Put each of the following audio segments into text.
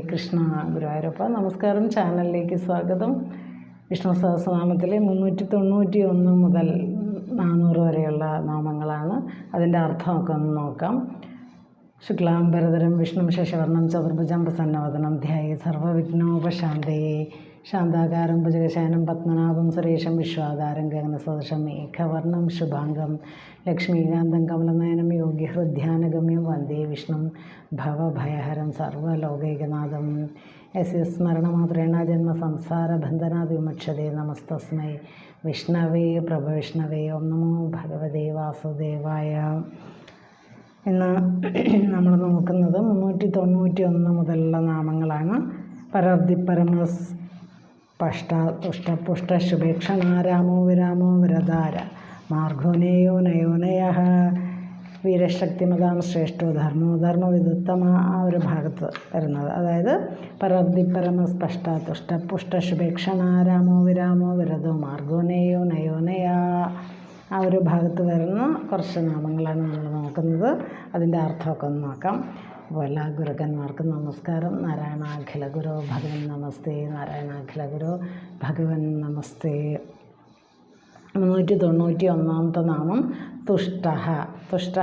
കൃഷ്ണ ഗുരുവായൂരപ്പ നമസ്കാരം. ചാനലിലേക്ക് സ്വാഗതം. വിഷ്ണു സഹസ്രനാമത്തിലെ മുന്നൂറ്റി തൊണ്ണൂറ്റി ഒന്ന് മുതൽ നാനൂറ് വരെയുള്ള നാമങ്ങളാണ് അതിന്റെ അർത്ഥമൊക്കെ ഒന്ന് നോക്കാം. ശുക്ലാംബരതരം വിഷ്ണു ശശിവർണം ചതുർഭുജം പ്രസന്നവദനം ധ്യായി സർവവിഘ്നോപശാന്തയെ. ശാന്താകാരം ഭുജഗശാനം പത്മനാഭം സുരേഷം വിശ്വാകാരം ഗഗനസദൃശം ഏകവർണം ശുഭാംഗം ലക്ഷ്മീകാന്തം കമലനയനം യോഗ്യഹൃദ്ധ്യാനഗമ്യം വന്ദേ വിഷ്ണു ഭവഭയഹരം സർവലോകൈകനാഥം. എസ് എസ് സ്മരണമാത്രേണ ജന്മ സംസാര ബന്ധനാത് വിമുക്ഷതേ നമസ്തസ്മൈ. വിഷ്ണവേ പ്രഭവിഷ്ണവേ ഓം നമോ ഭഗവതേ വാസുദേവായ. ഇന്ന് നമ്മൾ നോക്കുന്നത് മുന്നൂറ്റി തൊണ്ണൂറ്റി ഒന്ന് മുതലുള്ള നാമങ്ങളാണ്. പരർദി പരമസ് പഷ്ട തുഷ്ട പുഷ്ട ശുഭേക്ഷണാരാമോ വിരാമോ വിരധാര മാർഗോനേയോ നയോനയ വീരശക്തിമതാം ശ്രേഷ്ഠോ ധർമ്മോ ധർമ്മവിദുത്തമ ആ ഒരു ഭാഗത്ത് വരുന്നത്. അതായത് പരർദി പരമസ്പഷ്ട തുഷ്ട വിരാമോ വിരതോ മാർഗോനേയോ നയോനയ ആ ഒരു ഭാഗത്ത് വരുന്ന കുറച്ച് നാമങ്ങളാണ് നമ്മൾ നോക്കുന്നത്. അതിന്റെ അർത്ഥമൊക്കെ ഒന്ന് നോക്കാം. എല്ലാ ഗുരുക്കന്മാർക്കും നമസ്കാരം. നാരായണാഖില ഗുരു ഭഗവൻ നമസ്തേ. നാരായണാഖില ഗുരു ഭഗവൻ നമസ്തേ. മുന്നൂറ്റി തൊണ്ണൂറ്റി ഒന്നാമത്തെ നാമം തുഷ്ട തുഷ്ട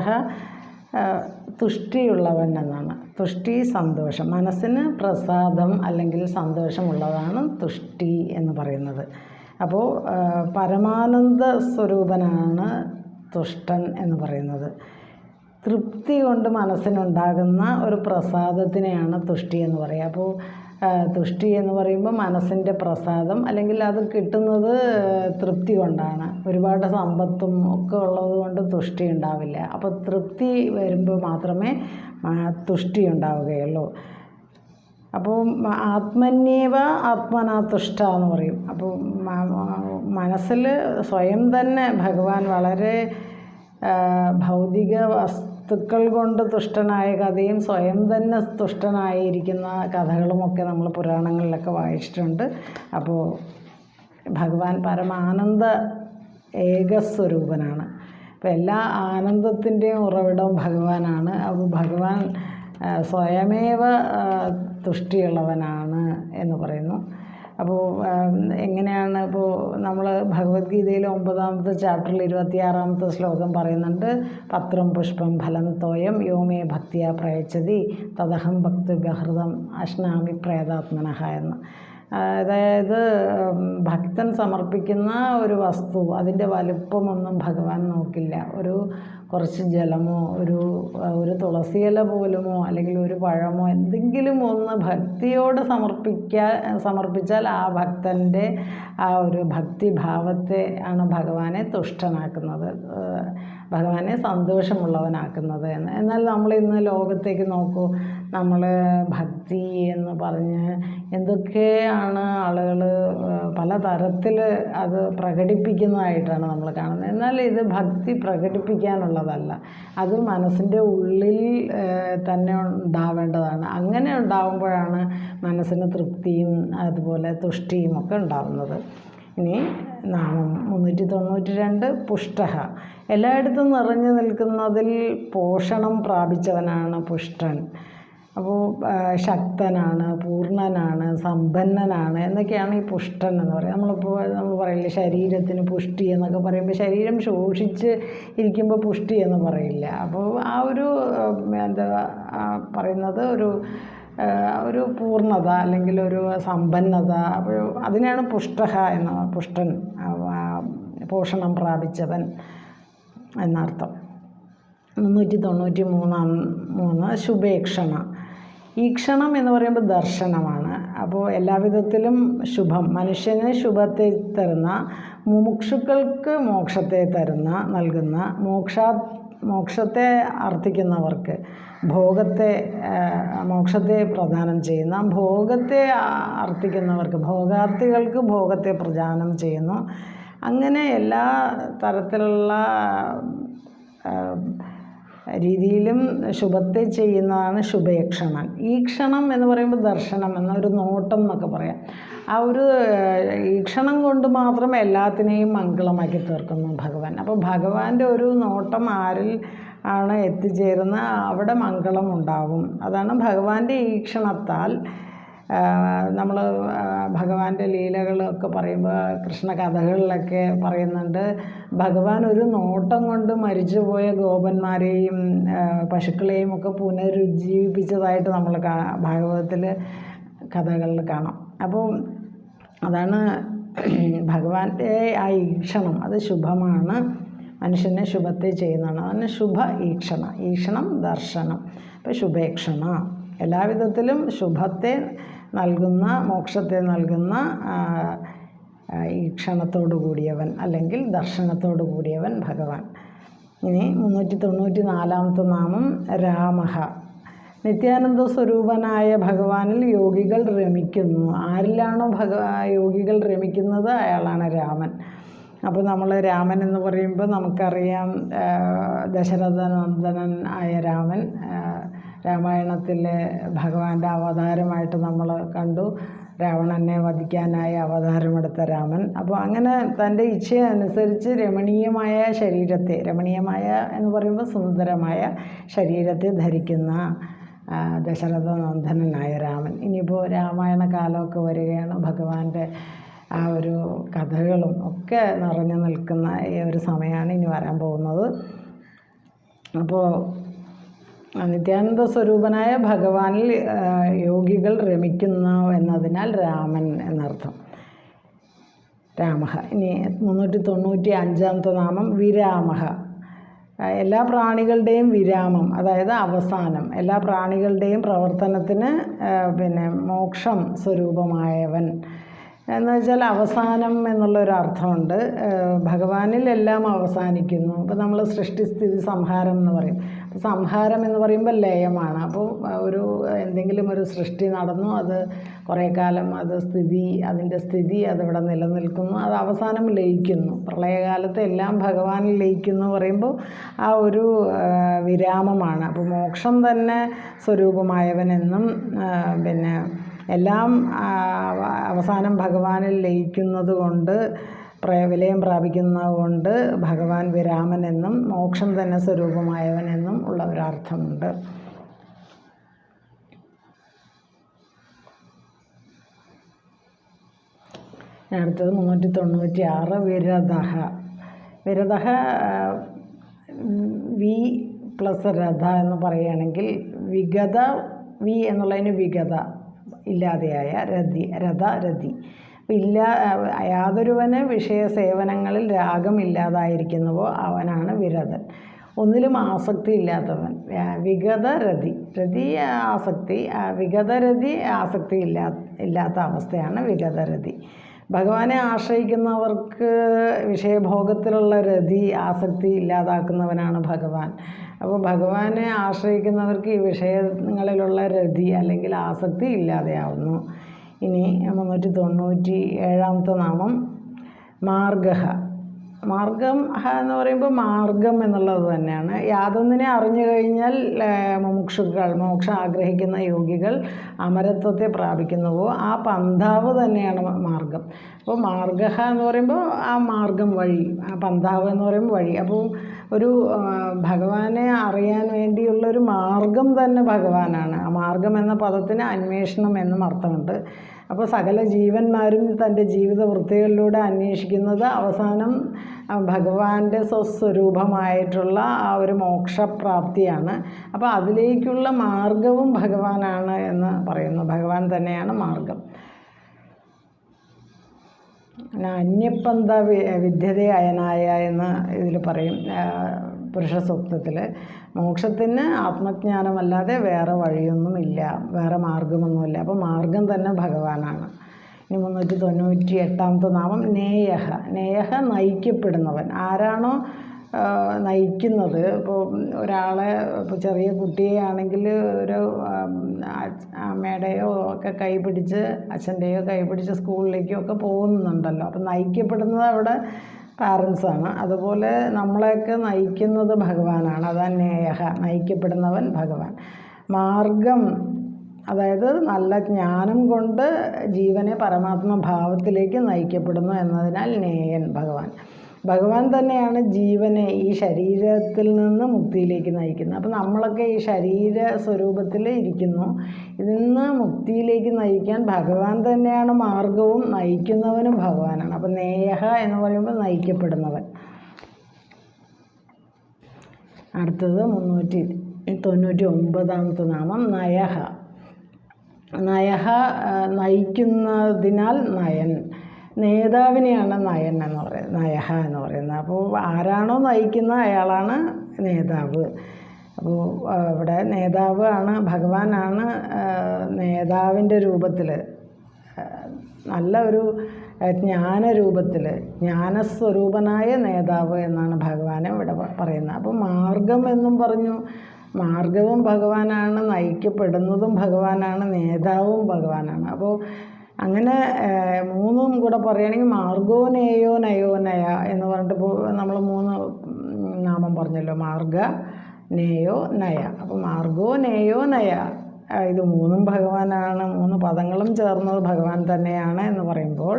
തുഷ്ടിയുള്ളവൻ എന്നാണ്. തുഷ്ടി സന്തോഷം. മനസ്സിന് പ്രസാദം അല്ലെങ്കിൽ സന്തോഷമുള്ളതാണ് തുഷ്ടി എന്ന് പറയുന്നത്. അപ്പോൾ പരമാനന്ദ സ്വരൂപനാണ് തുഷ്ടൻ എന്ന് പറയുന്നത്. തൃപ്തി കൊണ്ട് മനസ്സിനുണ്ടാകുന്ന ഒരു പ്രസാദത്തിനെയാണ് തുഷ്ടി എന്ന് പറയുക. അപ്പോൾ തുഷ്ടി എന്ന് പറയുമ്പോൾ മനസ്സിന്റെ പ്രസാദം അല്ലെങ്കിൽ അത് കിട്ടുന്നത് തൃപ്തി കൊണ്ടാണ്. ഒരുപാട് സമ്പത്തും ഒക്കെ ഉള്ളത് കൊണ്ട് തുഷ്ടി ഉണ്ടാവില്ല. അപ്പോൾ തൃപ്തി വരുമ്പോൾ മാത്രമേ തുഷ്ടി ഉണ്ടാവുകയുള്ളൂ. അപ്പോൾ ആത്മന്യവ ആത്മനാതുഷ്ട എന്ന് പറയും. അപ്പോൾ മനസ്സിൽ സ്വയം തന്നെ ഭഗവാൻ വളരെ ഭൗതിക വസ്തുക്കൾ കൊണ്ട് തുഷ്ടനായ കഥയും സ്വയം തന്നെ തുഷ്ടനായിരിക്കുന്ന കഥകളുമൊക്കെ നമ്മൾ പുരാണങ്ങളിലൊക്കെ വായിച്ചിട്ടുണ്ട്. അപ്പോൾ ഭഗവാൻ പരമാനന്ദ ഏകസ്വരൂപനാണ്. അപ്പോൾ എല്ലാ ആനന്ദത്തിന്റെയും ഉറവിടം ഭഗവാനാണ്. അപ്പോൾ ഭഗവാൻ സ്വയമേവ തുഷ്ടിയുള്ളവനാണ് എന്ന് പറയുന്നു. അപ്പോൾ എങ്ങനെയാണ് ഇപ്പോൾ നമ്മൾ ഭഗവത്ഗീതയിലെ ഒമ്പതാമത്തെ ചാപ്റ്ററിൽ ഇരുപത്തിയാറാമത്തെ ശ്ലോകം പറയുന്നുണ്ട് പത്രം പുഷ്പം ഫലം തോയം യോമേ ഭക്തിയ പ്രയച്ചതി തദഹം ഭക്തിഗഹൃതം അഷ്നാമി പ്രേതാത്മനഹ എന്ന്. അതായത് ഭക്തൻ സമർപ്പിക്കുന്ന ഒരു വസ്തു അതിന്റെ വലുപ്പമൊന്നും ഭഗവാൻ നോക്കില്ല. ഒരു കുറച്ച് ജലമോ ഒരു ഒരു തുളസിയില പോലുമോ അല്ലെങ്കിൽ ഒരു പഴമോ എന്തെങ്കിലും ഒന്ന് ഭക്തിയോട് സമർപ്പിക്കാൻ സമർപ്പിച്ചാൽ ആ ഭക്തന്റെ ആ ഒരു ഭക്തിഭാവത്തെ ആണ് ഭഗവാനെ തുഷ്ടനാക്കുന്നത്. ഭഗവാനെ സന്തോഷമുള്ളവനാക്കുന്നത്. എന്ന് എന്നാൽ നമ്മൾ ഇന്ന് ലോകത്തേക്ക് നോക്കൂ നമ്മൾ ഭക്തി എന്ന് പറഞ്ഞ് എന്തൊക്കെയാണ് ആളുകൾ പലതരത്തിൽ അത് പ്രകടിപ്പിക്കുന്നതായിട്ടാണ് നമ്മൾ കാണുന്നത്. എന്നാൽ ഇത് ഭക്തി പ്രകടിപ്പിക്കാനുള്ളതല്ല. അത് മനസ്സിന്റെ ഉള്ളിൽ തന്നെ ഉണ്ടാവേണ്ടതാണ്. അങ്ങനെ ഉണ്ടാകുമ്പോഴാണ് മനസ്സിന് തൃപ്തിയും അതുപോലെ തുഷ്ടിയും ഒക്കെ ഉണ്ടാകുന്നത് ഇനി നാമം മുന്നൂറ്റി തൊണ്ണൂറ്റി രണ്ട് പുഷ്ട എല്ലായിടത്തും നിറഞ്ഞു നിൽക്കുന്നതിൽ പോഷണം പ്രാപിച്ചവനാണ് പുഷ്ടൻ. അപ്പോൾ ശക്തനാണ് പൂർണനാണ് സമ്പന്നനാണ് എന്നൊക്കെയാണ് ഈ പുഷ്ടൻ എന്ന് പറയുന്നത്. നമ്മളിപ്പോൾ നമ്മൾ പറയില്ലേ ശരീരത്തിന് പുഷ്ടി എന്നൊക്കെ പറയുമ്പോൾ ശരീരം ശോഷിച്ച് ഇരിക്കുമ്പോൾ പുഷ്ടി എന്ന് പറയില്ല. അപ്പോൾ ആ ഒരു എന്താ പറയുന്നത് ഒരു ഒരു പൂർണത അല്ലെങ്കിൽ ഒരു സമ്പന്നത അപ്പോൾ അതിനെയാണ് പുഷ്ടഹ എന്ന പുഷ്ടൻ പോഷണം പ്രാപിച്ചവൻ എന്നർത്ഥം. മുന്നൂറ്റി തൊണ്ണൂറ്റി മൂന്നാം മൂന്ന് ശുഭേക്ഷണ ഈക്ഷണം എന്ന് പറയുമ്പോൾ ദർശനമാണ്. അപ്പോൾ എല്ലാവിധത്തിലും ശുഭം. മനുഷ്യന് ശുഭത്തെ തരുന്ന മുമുക്ഷുക്കൾക്ക് മോക്ഷത്തെ തരുന്ന നൽകുന്ന മോക്ഷാ മോക്ഷത്തെ അർത്ഥിക്കുന്നവർക്ക് ഭോഗത്തെ മോക്ഷത്തെ പ്രദാനം ചെയ്യുന്ന. ഭോഗത്തെ അർത്ഥിക്കുന്നവർക്ക് ഭോഗാർത്ഥികൾക്ക് ഭോഗത്തെ പ്രദാനം ചെയ്യുന്നു. അങ്ങനെ എല്ലാ തരത്തിലുള്ള രീതിയിലും ശുഭത്തെ ചെയ്യുന്നതാണ് ശുഭേക്ഷണം ഈ ക്ഷണം എന്ന് പറയുമ്പോൾ ദർശനം എന്നൊരു നോട്ടം എന്നൊക്കെ പറയാം. ആ ഒരു ഈക്ഷണം കൊണ്ട് മാത്രം എല്ലാത്തിനെയും മംഗളമാക്കി തീർക്കുന്നു ഭഗവാൻ. അപ്പോൾ ഭഗവാന്റെ ഒരു നോട്ടം ആരിൽ ആണ് എത്തിച്ചേരുന്ന അവിടെ മംഗളം ഉണ്ടാകും അതാണ് ഭഗവാന്റെ ഈക്ഷണത്താൽ നമ്മൾ ഭഗവാന്റെ ലീലകളൊക്കെ പറയുമ്പോൾ കൃഷ്ണ കഥകളിലൊക്കെ പറയുന്നുണ്ട് ഭഗവാൻ ഒരു നോട്ടം കൊണ്ട് മരിച്ചുപോയ ഗോപന്മാരെയും പശുക്കളെയും ഒക്കെ പുനരുജ്ജീവിപ്പിച്ചതായിട്ട് നമ്മൾ ഭാഗവതത്തിൽ കഥകളിൽ കാണാം. അപ്പോൾ അതാണ് ഭഗവാന്റെ ആ ഈക്ഷണം. അത് ശുഭമാണ്. മനുഷ്യനെ ശുഭത്തെ ചെയ്യുന്നതാണ്. അതാണ് ശുഭ ഈക്ഷണ. ഈക്ഷണം ദർശനം. അപ്പോൾ ശുഭേക്ഷണ. എല്ലാവിധത്തിലും ശുഭത്തെ നൽകുന്ന മോക്ഷത്തെ നൽകുന്ന ഈക്ഷണത്തോടു കൂടിയവൻ അല്ലെങ്കിൽ ദർശനത്തോടു കൂടിയവൻ ഭഗവാൻ. ഇനി മുന്നൂറ്റി തൊണ്ണൂറ്റി നാലാമത്തെ നാമം രാമഹ. നിത്യാനന്ദ സ്വരൂപനായ ഭഗവാനിൽ യോഗികൾ രമിക്കുന്നു. ആരിലാണോ ഭഗ യോഗികൾ രമിക്കുന്നത്? അയാളാണ് രാമൻ. അപ്പോൾ നമ്മൾ രാമൻ എന്ന് പറയുമ്പോൾ നമുക്കറിയാം ദശരഥനന്ദനൻ ആയ രാമൻ രാമായണത്തിലെ ഭഗവാന്റെ അവതാരമായിട്ട് നമ്മൾ കണ്ടു. രാവണനെ വധിക്കാനായി അവതാരമെടുത്ത രാമൻ. അപ്പോൾ അങ്ങനെ തന്റെ ഇച്ഛയനുസരിച്ച് രമണീയമായ ശരീരത്തെ രമണീയമായ എന്ന് പറയുമ്പോൾ സുന്ദരമായ ശരീരത്തെ ധരിക്കുന്ന ആ, ദശരഥനന്ദനനായ രാമൻ ഇനിയിപ്പോൾ രാമായണ കാലമൊക്കെ വരികയാണ്. ഭഗവാന്റെ ആ ഒരു കഥകളും ഒക്കെ നിറഞ്ഞു നിൽക്കുന്ന ഈ ഒരു സമയമാണ് ഇനി വരാൻ പോകുന്നത്. അപ്പോൾ നിത്യാനന്ദ സ്വരൂപനായ ഭഗവാനിൽ യോഗികൾ രമിക്കുന്നു എന്നതിനാൽ രാമൻ എന്നർത്ഥം. രാമഹ. ഇനി മുന്നൂറ്റി തൊണ്ണൂറ്റി അഞ്ചാമത്തെ നാമം വിരാമഹ. എല്ലാ പ്രാണികളുടെയും വിരാമം അതായത് അവസാനം എല്ലാ പ്രാണികളുടെയും പ്രവർത്തനത്തിന് പിന്നെ മോക്ഷം സ്വരൂപമായവൻ. എന്ന് വെച്ചാൽ അവസാനം എന്നുള്ളൊരു അർത്ഥമുണ്ട്. ഭഗവാനിൽ എല്ലാം അവസാനിക്കുന്നു. അപ്പോൾ നമ്മൾ സൃഷ്ടിസ്ഥിതി സംഹാരം എന്ന് പറയും. സംഹാരം എന്ന് പറയുമ്പോൾ ലയമാണ്. അപ്പോൾ ഒരു എന്തെങ്കിലും ഒരു സൃഷ്ടി നടന്നു അത് കുറേ കാലം അത് സ്ഥിതി അതിന്റെ സ്ഥിതി അതിവിടെ നിലനിൽക്കുന്നു അത് അവസാനം ലയിക്കുന്നു. പ്രളയകാലത്ത് എല്ലാം ഭഗവാനിൽ ലയിക്കുന്നു പറയുമ്പോൾ ആ ഒരു വിരാമമാണ്. അപ്പോൾ മോക്ഷം തന്നെ സ്വരൂപമായവനെന്നും പിന്നെ എല്ലാം അവസാനം ഭഗവാനിൽ ലയിക്കുന്നത് കൊണ്ട് വിലയം പ്രാപിക്കുന്നത് കൊണ്ട് ഭഗവാൻ വിരാമനെന്നും മോക്ഷം തന്നെ സ്വരൂപമായവനെന്നും ഉള്ള ഒരർത്ഥമുണ്ട്. അടുത്തത് മുന്നൂറ്റി തൊണ്ണൂറ്റി ആറ് വിരതഹ വിരതഹ വി പ്ലസ് രഥ എന്ന് പറയുകയാണെങ്കിൽ വിഗത വി എന്നുള്ളതിന് വിഗത ഇല്ലാതെയായ രതി രഥ രതി. ഇല്ല യാതൊരുവന് വിഷയ സേവനങ്ങളിൽ രാഗം ഇല്ലാതായിരിക്കുന്നുവോ അവനാണ് വിരതൻ. ഒന്നിലും ആസക്തി ഇല്ലാത്തവൻ. വിഗത രതി. രതി ആസക്തി വിഗതരതി ആസക്തി ഇല്ലാ ഇല്ലാത്ത അവസ്ഥയാണ് വിഗതരതി ഭഗവാനെ ആശ്രയിക്കുന്നവർക്ക് വിഷയഭോഗത്തിലുള്ള രതി ആസക്തി ഇല്ലാതാക്കുന്നവനാണ് ഭഗവാൻ. അപ്പോൾ ഭഗവാനെ ആശ്രയിക്കുന്നവർക്ക് ഈ വിഷയങ്ങളിലുള്ള രതി അല്ലെങ്കിൽ ആസക്തി ഇല്ലാതെയാവുന്നു. ഇനി മുന്നൂറ്റി തൊണ്ണൂറ്റി ഏഴാമത്തെ നാമം മാർഗഹ. മാർഗം എന്ന് പറയുമ്പോൾ മാർഗം എന്നുള്ളത് തന്നെയാണ്. യാതൊന്നിനെ അറിഞ്ഞു കഴിഞ്ഞാൽ മുമുക്ഷുക്കൾ മോക്ഷം ആഗ്രഹിക്കുന്ന യോഗികൾ അമരത്വത്തെ പ്രാപിക്കുന്നുവോ ആ പന്ഥാവ് തന്നെയാണ് മാർഗം. അപ്പോൾ മാർഗ എന്ന് പറയുമ്പോൾ ആ മാർഗം വഴി ആ പന്ഥാവ് എന്ന് പറയുമ്പോൾ വഴി. അപ്പോൾ ഒരു ഭഗവാനെ അറിയാൻ വേണ്ടിയുള്ള ഒരു മാർഗം തന്നെ ഭഗവാനാണ്. ആ മാർഗം എന്ന പദത്തിന് അന്വേഷണം എന്നും അർത്ഥമുണ്ട്. അപ്പോൾ സകല ജീവന്മാരും തന്റെ ജീവിത വൃത്തികളിലൂടെ അന്വേഷിക്കുന്നത് അവസാനം ഭഗവാന്റെ സ്വസ്വരൂപമായിട്ടുള്ള ആ ഒരു മോക്ഷപ്രാപ്തിയാണ്. അപ്പോൾ അതിലേക്കുള്ള മാർഗവും ഭഗവാനാണ് എന്ന് പറയുന്നു. ഭഗവാൻ തന്നെയാണ് മാർഗം. അന്യപ്പന്ത വി- വിദ്യതേ അയനായ എന്ന് ഇതിൽ പറയും പുരുഷ സൂക്തത്തിൽ മോക്ഷത്തിന് ആത്മജ്ഞാനമല്ലാതെ വേറെ വഴിയൊന്നുമില്ല വേറെ മാർഗമൊന്നുമില്ല. അപ്പോൾ മാർഗം തന്നെ ഭഗവാനാണ്. ഇനി മുന്നൂറ്റി തൊണ്ണൂറ്റി എട്ടാമത്തെ നാമം നേയഹ. നേയഹ നയിക്കപ്പെടുന്നവൻ. ആരാണോ നയിക്കുന്നത്? ഇപ്പോൾ ഒരാളെ ഇപ്പോൾ ചെറിയ കുട്ടിയെ ആണെങ്കിൽ ഒരു അമ്മയുടെയോ ഒക്കെ കൈ പിടിച്ച് അച്ഛന്റെയോ കൈ പിടിച്ച് സ്കൂളിലേക്കോ ഒക്കെ പോകുന്നുണ്ടല്ലോ. അപ്പം നയിക്കപ്പെടുന്നത് അവിടെ പാരൻസാണ് അതുപോലെ നമ്മളെയൊക്കെ നയിക്കുന്നത് ഭഗവാനാണ്. അതാണ് നേയഹ. നയിക്കപ്പെടുന്നവൻ ഭഗവാൻ. മാർഗം അതായത് നല്ല ജ്ഞാനം കൊണ്ട് ജീവനെ പരമാത്മ ഭാവത്തിലേക്ക് നയിക്കപ്പെടുന്നു എന്നതിനാൽ നേയൻ ഭഗവാൻ. ഭഗവാൻ തന്നെയാണ് ജീവനെ ഈ ശരീരത്തിൽ നിന്ന് മുക്തിയിലേക്ക് നയിക്കുന്നത്. അപ്പോൾ നമ്മളൊക്കെ ഈ ശരീര സ്വരൂപത്തിൽ ഇരിക്കുന്നു. ഇതിൽ നിന്ന് മുക്തിയിലേക്ക് നയിക്കാൻ ഭഗവാൻ തന്നെയാണ് മാർഗവും നയിക്കുന്നവനും ഭഗവാനാണ്. അപ്പോൾ നേയഹ എന്ന് പറയുമ്പോൾ നയിക്കപ്പെടുന്നവൻ. അടുത്തത് മുന്നൂറ്റി തൊണ്ണൂറ്റി ഒമ്പതാമത്തെ നാമം നയഹ. നയഹ നയിക്കുന്നതിനാൽ നയൻ. നേതാവിനെയാണ് നയൻ എന്ന് പറയുന്നത് നയഹ എന്ന് പറയുന്നത്. അപ്പോൾ ആരാണോ നയിക്കുന്ന അയാളാണ് നേതാവ്. അപ്പോൾ ഇവിടെ നേതാവ് ആണ് ഭഗവാനാണ് നേതാവിന്റെ രൂപത്തിൽ നല്ല ഒരു ജ്ഞാനരൂപത്തിൽ ജ്ഞാനസ്വരൂപനായ നേതാവ് എന്നാണ് ഭഗവാനെ ഇവിടെ പറയുന്നത്. അപ്പോൾ മാർഗം എന്നും പറഞ്ഞു മാർഗവും ഭഗവാനാണ് നയിക്കപ്പെടുന്നതും ഭഗവാനാണ് നേതാവും ഭഗവാനാണ്. അപ്പോൾ അങ്ങനെ മൂന്നും കൂടെ പറയുകയാണെങ്കിൽ മാർഗോ നേയോ നയോ എന്ന് പറഞ്ഞിട്ട് നമ്മൾ മൂന്ന് നാമം പറഞ്ഞല്ലോ. മാർഗ നേയോ നയ. അപ്പോൾ മാർഗോ നേയോ നയ ഇത് മൂന്നും ഭഗവാനാണ് മൂന്ന് പദങ്ങളും ചേർന്നത് ഭഗവാൻ തന്നെയാണ് എന്ന് പറയുമ്പോൾ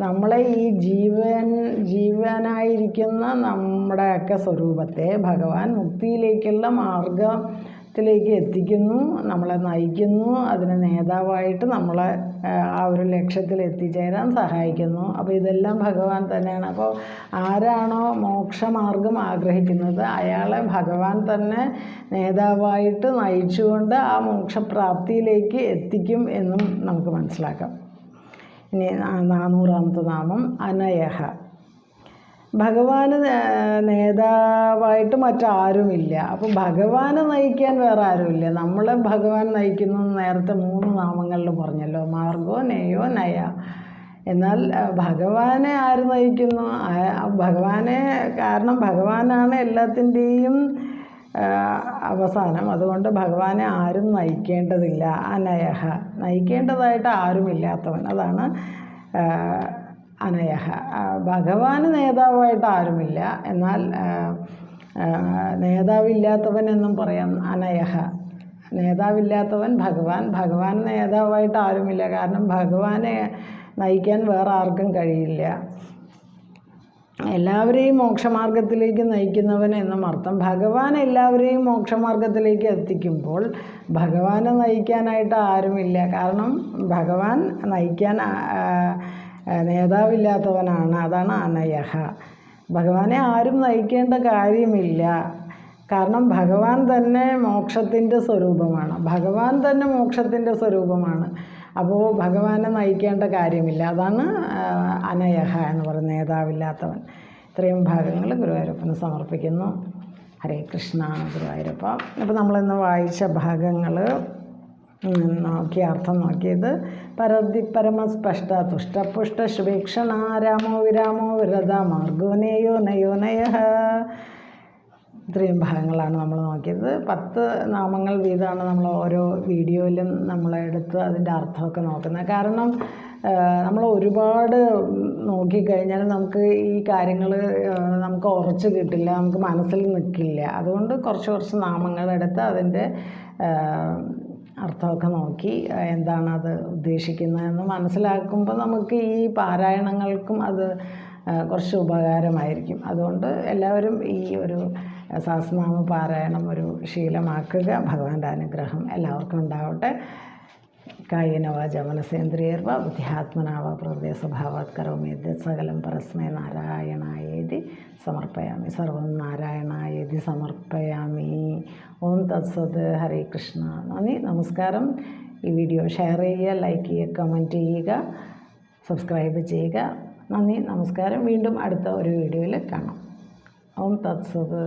നമ്മളെ ഈ ജീവൻ ജീവനായിരിക്കുന്ന നമ്മുടെയൊക്കെ സ്വരൂപത്തെ ഭഗവാൻ മുക്തിയിലേക്കുള്ള മാർഗത്തിലേക്ക് എത്തിക്കുന്നു നമ്മളെ നയിക്കുന്നു അതിന് നേതാവായിട്ട് നമ്മളെ ആ ഒരു ലക്ഷ്യത്തിൽ എത്തിച്ചേരാൻ സഹായിക്കുന്നു. അപ്പോൾ ഇതെല്ലാം ഭഗവാൻ തന്നെയാണ്. അപ്പോൾ ആരാണോ മോക്ഷമാർഗം ആഗ്രഹിക്കുന്നത് അയാളെ ഭഗവാൻ തന്നെ നേതാവായിട്ട് നയിച്ചുകൊണ്ട് ആ മോക്ഷപ്രാപ്തിയിലേക്ക് എത്തിക്കും എന്നും നമുക്ക് മനസ്സിലാക്കാം. ഇനി നാനൂറാമത്തെ നാമം അനയഹ. ഭഗവാന് നേതാവായിട്ട് മറ്റാരുമില്ല. അപ്പോൾ ഭഗവാനെ നയിക്കാൻ വേറെ ആരുമില്ല. നമ്മളെ ഭഗവാൻ നയിക്കുന്നു നേരത്തെ മൂന്ന് നാമങ്ങളിൽ പറഞ്ഞല്ലോ. മാർഗോ നെയോ നയ. എന്നാൽ ഭഗവാനെ ആര് നയിക്കുന്നു? ഭഗവാനെ കാരണം ഭഗവാനാണ് എല്ലാത്തിന്റെയും അവസാനം അതുകൊണ്ട് ഭഗവാനെ ആരും നയിക്കേണ്ടതില്ല. അനയഹ. നയിക്കേണ്ടതായിട്ട് ആരുമില്ലാത്തവൻ. അതാണ് അനയഹ. ഭഗവാന് നേതാവായിട്ട് ആരുമില്ല. എന്നാൽ നേതാവില്ലാത്തവൻ എന്നും പറയാം അനയഹ. നേതാവില്ലാത്തവൻ ഭഗവാൻ. ഭഗവാൻ നേതാവായിട്ട് ആരുമില്ല. കാരണം ഭഗവാനെ നയിക്കാൻ വേറെ ആർക്കും കഴിയില്ല. എല്ലാവരെയും മോക്ഷമാർഗത്തിലേക്ക് നയിക്കുന്നവൻ എന്നും അർത്ഥം ഭഗവാൻ എല്ലാവരെയും മോക്ഷമാർഗത്തിലേക്ക് എത്തിക്കുമ്പോൾ ഭഗവാനെ നയിക്കാനായിട്ട് ആരുമില്ല. കാരണം ഭഗവാൻ നയിക്കാൻ നേതാവില്ലാത്തവനാണ്. അതാണ് അനയഹ. ഭഗവാനെ ആരും നയിക്കേണ്ട കാര്യമില്ല. കാരണം ഭഗവാൻ തന്നെ മോക്ഷത്തിന്റെ സ്വരൂപമാണ്. ഭഗവാൻ തന്നെ മോക്ഷത്തിന്റെ സ്വരൂപമാണ്. അപ്പോൾ ഭഗവാനെ നയിക്കേണ്ട കാര്യമില്ല. അതാണ് അനയഹ എന്ന് പറയുന്ന നേതാവില്ലാത്തവൻ. ഇത്രയും ഭാഗങ്ങൾ ഗുരുവായൂരപ്പന് സമർപ്പിക്കുന്നു. ഹരേ കൃഷ്ണ ഗുരുവായൂരപ്പ. അപ്പോൾ നമ്മളിന്ന് വായിച്ച ഭാഗങ്ങൾ നോക്കി അർത്ഥം നോക്കിയത് പരതി പരമസ്പഷ്ട തുഷ്ടപുഷ്ട ശുഭീക്ഷണ രാമോ വിരാമോ വിരത മാർഗോ നയോ നയോ നയ ഇത്രയും ഭാഗങ്ങളാണ് നമ്മൾ നോക്കിയത്. പത്ത് നാമങ്ങൾ വീതമാണ് നമ്മൾ ഓരോ വീഡിയോയിലും നമ്മളെടുത്ത് അതിന്റെ അർത്ഥമൊക്കെ നോക്കുന്നത്. കാരണം നമ്മൾ ഒരുപാട് നോക്കിക്കഴിഞ്ഞാൽ നമുക്ക് ഈ കാര്യങ്ങൾ നമുക്ക് ഉറച്ച് കിട്ടില്ല നമുക്ക് മനസ്സിൽ നിൽക്കില്ല. അതുകൊണ്ട് കുറച്ച് കുറച്ച് നാമങ്ങളെടുത്ത് അതിന്റെ അർത്ഥമൊക്കെ നോക്കി എന്താണ് അത് ഉദ്ദേശിക്കുന്നതെന്ന് മനസ്സിലാക്കുമ്പോൾ നമുക്ക് ഈ പാരായണങ്ങൾക്കും അത് കുറച്ച് ഉപകാരമായിരിക്കും. അതുകൊണ്ട് എല്ലാവരും ഈ ഒരു സഹസ്രനാമ പാരായണം ഒരു ശീലമാക്കുക. ഭഗവാന്റെ അനുഗ്രഹം എല്ലാവർക്കും ഉണ്ടാവട്ടെ. കായനവാച ജമനസേന്ദ്രിയർവ ബുദ്ധിയാത്മനാവ പ്രകൃതി സ്വഭാവാത് കരോമി സകലം പരസ്മയ നാരായണായേതി സമർപ്പയാമി. സർവം നാരായണായേതി സമർപ്പയാമി. ഓം തത്സത് ഹരേ കൃഷ്ണ. നന്ദി നമസ്കാരം. ഈ വീഡിയോ ഷെയർ ചെയ്യുക ലൈക്ക് ചെയ്യുക കമന്റ് ചെയ്യുക സബ്സ്ക്രൈബ് ചെയ്യുക. നന്ദി നമസ്കാരം. വീണ്ടും അടുത്ത ഒരു വീഡിയോയിൽ കാണാം. ഓം തത്സത്.